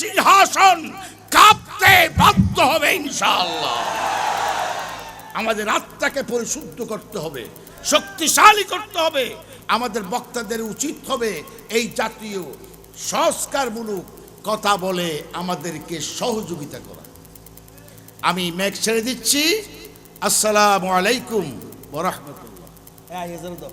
সিংহাসন কাঁপতে বাধ্য হবে ইনশাআল্লাহ। আমাদের আত্মাকে পরিশুদ্ধ করতে হবে, শক্তিশালী করতে হবে, আমাদের বক্তাদের উচিত হবে এই জাতীয় সংস্কারমূলক কথা বলে আমাদেরকে সহযোগিতা করা। আমি মেঘ ছেড়ে দিচ্ছি। আসসালামু আলাইকুম ওরহমতুল্লাহ হ্যাঁ এজন্য তো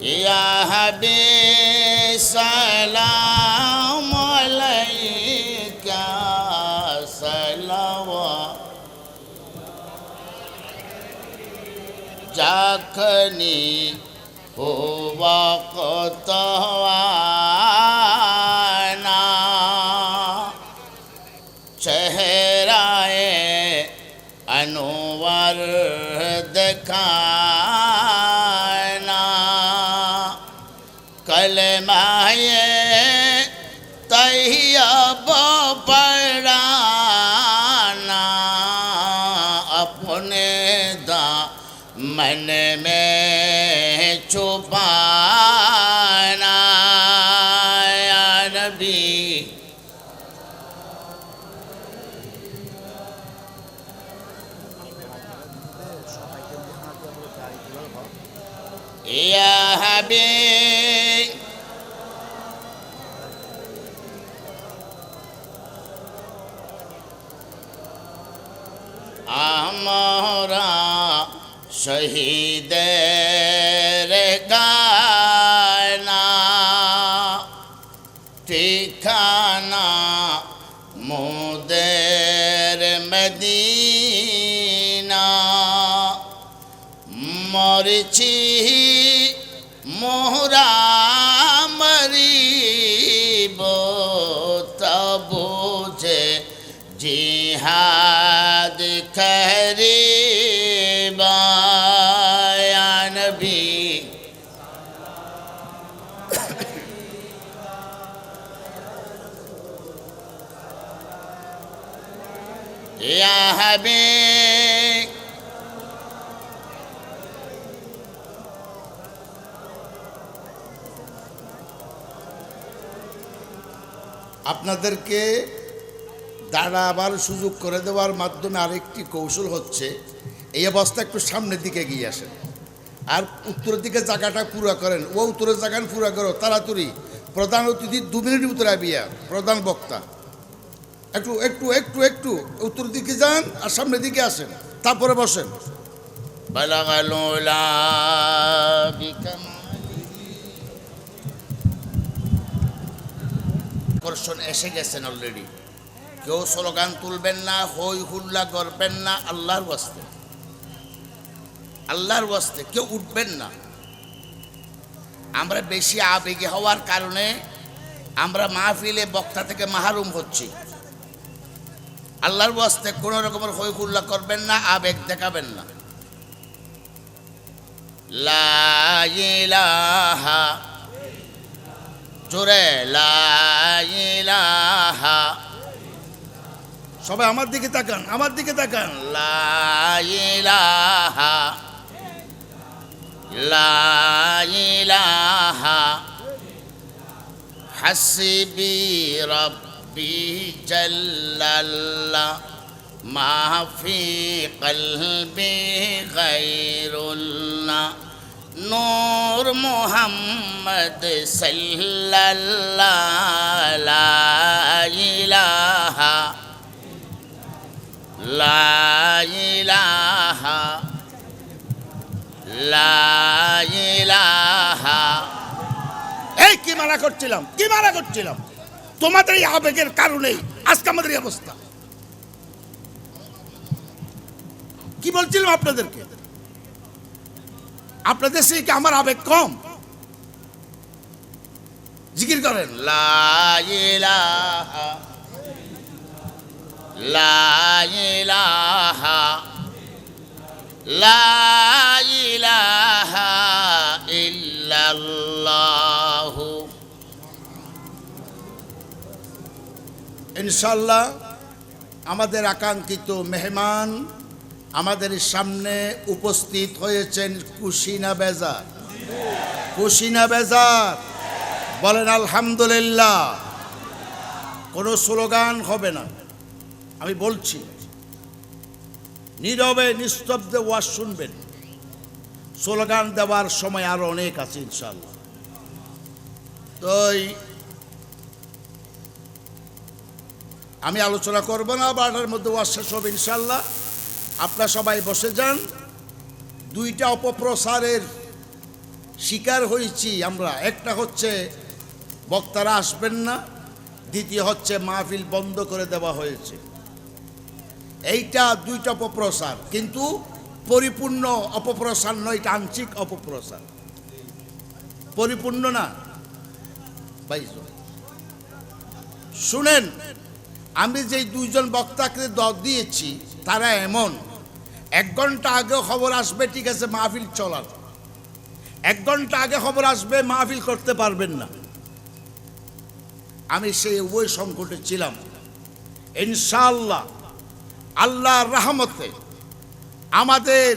يا حبيب سلام عليك صلوات جاكني हो वकतवाना। चेहराए अनवर देखा সুবানা নবী ইয়া হাবিব শহীদ ঠিকানা মোদের মদিনা। মরছি মোহরা মরিব তবু যে জিহাদ করিবা হাবিব আপনাদেরকে দাঁড়াবার সুযোগ করে দেওয়ার মাধ্যমে আরেকটি কৌশল হচ্ছে, এই অবস্থা একটু সামনের দিকে গিয়ে আসেন। আর উত্তরের দিকে জায়গাটা পুরা করেন। ও উত্তরের জায়গা পুরা করো, তাড়াতাড়ি। প্রধান অতিথি দু মিনিট ভিতরে আবিয়া, প্রধান বক্তা। একটু একটু একটু একটু উত্তর দিকে যান আর সামনের দিকে আসেন তারপরে বসেন আকর্ষণ এসে গেছেন অলরেডি কেউ স্লোগান তুলবেন না হই হুল্লা করবেন না আল্লাহর ওয়াস্তে আল্লাহর ওয়াস্তে কেউ উঠবেন না আমরা বেশি আবেগে হওয়ার কারণে আমরা মাহফিলে বক্তা থেকে মাহরুম হচ্ছি আল্লাহর বস্তে কোনো রকমের হই হুল্লা করবেন না, আবেগ দেখাবেন না। লা ইলাহা, জোরে সবাই আমার দিকে তাকান, আমার দিকে তাকান। লা ইলাহা লা ইলাহা হাসবি রব্বি জাল্লাল্লাহ মা ফি কলবি গায়রুল্লাহ নূর মুহাম্মদ সাল্লাল্লাহ লা ইলাহা লা ইলাহা লা ইলাহা এই কি মানা করছিলাম? কি মানা করছিলাম? তোমাদের এই আবেগের কারণেই আজকে আমাদের এই অবস্থা। কি বলছিলাম আপনাদেরকে? আপনাদের সেই কি আমার আবেগ কম? জিকির করেন। লা ইলাহা লা ইলাহা লা ইলাহা ইল্লাল্লাহু। ইনশাল্লাহ আমাদের আকাঙ্ক্ষিত মেহমান আমাদের সামনে উপস্থিত হয়েছেন কুশিনা বেজার। কুশিনা বেজার। বলেন, আলহামদুলিল্লাহ। কোনো স্লোগান হবে না। আমি বলছি, নীরবে নিস্তব্ধে ওয়াজ শুনবেন। স্লোগান দেওয়ার সময় আরও অনেক আছে ইনশাল্লাহ তো আমি আলোচনা করব না, বারোটার মধ্যে ওয়াজ শেষ হবে ইনশাল্লাহ আপনারা সবাই বসে যান। দুইটা অপপ্রসারের শিকার হয়েছি আমরা। একটা হচ্ছে, বক্তারা আসবেন না। দ্বিতীয় হচ্ছে, মাহফিল বন্ধ করে দেওয়া হয়েছে। এইটা দুইটা অপপ্রসার কিন্তু পরিপূর্ণ অপপ্রসার নয়, এটা আংশিক অপপ্রসার পরিপূর্ণ না? বাইশ শুনেন। আমি যে দুইজন বক্তাকে দর দিয়েছি, তারা এমন। এক ঘণ্টা আগে খবর আসবে, ঠিক আছে, মাহফিল চলার। এক ঘণ্টা আগে খবর আসবে, মাহফিল করতে পারবেন না। আমি সেই ওই সংকটে ছিলাম। ইনশাল্লাহ আল্লাহর রহমতে আমাদের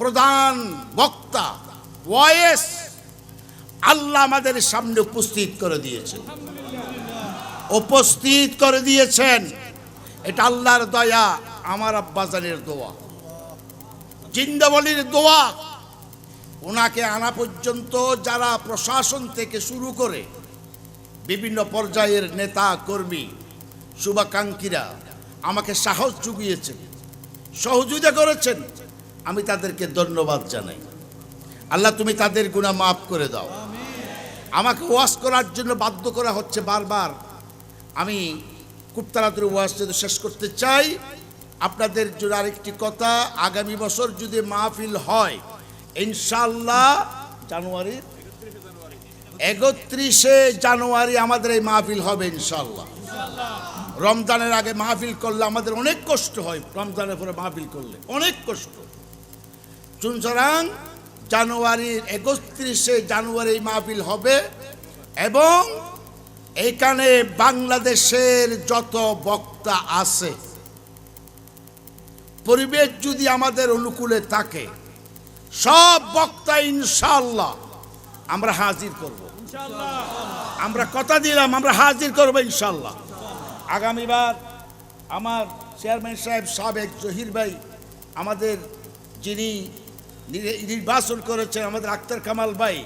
প্রধান বক্তা ওয়েস আল্লাহ আমাদের সামনে উপস্থিত করে দিয়েছেন উপস্থিত করে দিয়েছেন। এটা আল্লাহর দয়া, আমার আব্বাজানের দোয়া। জিন্দাবলির দোয়া। ওনাকে আনা পর্যন্ত যারা প্রশাসন থেকে শুরু করে বিভিন্ন পর্যায়ের নেতা, কর্মী, শুভাকাঙ্ক্ষীরা আমাকে সাহস জুগিয়েছেন, সহযোগিতা করেছেন। আমি তাদেরকে ধন্যবাদ জানাই। আল্লাহ, তুমি তাদের গুণা মাফ করে দাও। আমাকে ওয়াশ করার জন্য বাধ্য করা হচ্ছে বারবার। আমি খুব তাড়াতাড়ি ওয়াজ শেষ করতে চাই। আপনাদের জন্য আরেকটি কথা, আগামী বছর যদি মাহফিল হয় ইনশাল্লাহ জানুয়ারির একত্রিশে জানুয়ারি আমাদের এই মাহফিল হবে ইনশাল্লাহ রমজানের আগে মাহফিল করলে আমাদের অনেক কষ্ট হয়, রমজানের পরে মাহফিল করলে অনেক কষ্ট। সুতরাং জানুয়ারির একত্রিশে জানুয়ারি মাহফিল হবে এবং এইখানে বাংলাদেশের যত বক্তা আছে, পরিবেশ যদি আমাদের অনুকূলে থাকে, সব বক্তা ইনশাল্লাহ আমরা হাজির করব। আমরা কথা দিলাম, আমরা হাজির করব ইনশাল্লাহ আগামীবার আমার চেয়ারম্যান সাহেব সাবেক জহির ভাই আমাদের যিনি নির- নির্বাচন করেছেন, আমাদের আক্তার কামাল ভাই,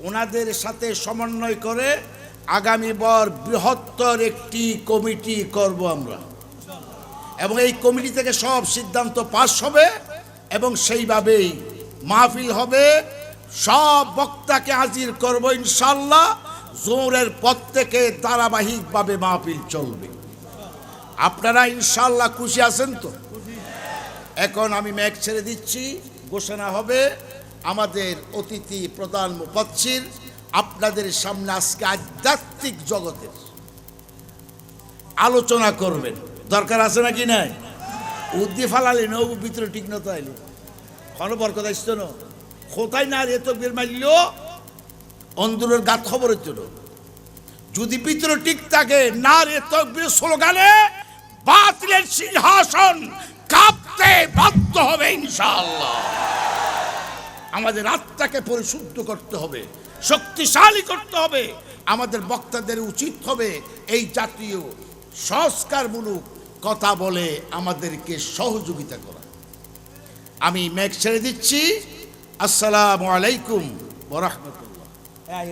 ওনাদের সাথে সমন্বয় করে আগামীবার বৃহত্তর একটি কমিটি করব আমরা। এবং এই কমিটি থেকে সব সিদ্ধান্ত পাস হবে এবং সেইভাবেই মাহফিল হবে। সব বক্তাকে হাজির করব ইনশাল্লাহ জোরের পর থেকে ধারাবাহিকভাবে মাহফিল চলবে। আপনারা ইনশাল্লাহ খুশি আছেন তো? এখন আমি ম্যাক ছেড়ে দিচ্ছি। ঘোষণা হবে আমাদের অতিথি প্রধান মুফাচ্ছির আপনাদের সামনে আজকে আধ্যাত্মিক জগতের আলোচনা করবেন। দরকার আছে নাকি নাই? উদ্দি ফালালি নৌ ভিতরে ঠিক না তাইলে কোনো বরকত আসতো না। কোথায় না রে তো বের মারল? অন্দরের গাত খবর না যদি ভিতরে ঠিক থাকে, না রে তকবীর স্লোগানে, বাতিলের সিংহাসন কাঁপতে বাধ্য হবে ইনশাআল্লাহ। আমাদের আত্মাকে পরিশুদ্ধ করতে হবে। শক্তিশালী করতে হবে। আমাদের বক্তাদের উচিত হবে এই জাতীয় সংস্কারমূলক কথা বলে আমাদেরকে সহযোগিতা করা। আমি ম্যাক ছেড়ে দিচ্ছি। আসসালামু আলাইকুম ওরহমতুল্লাহ হ্যাঁ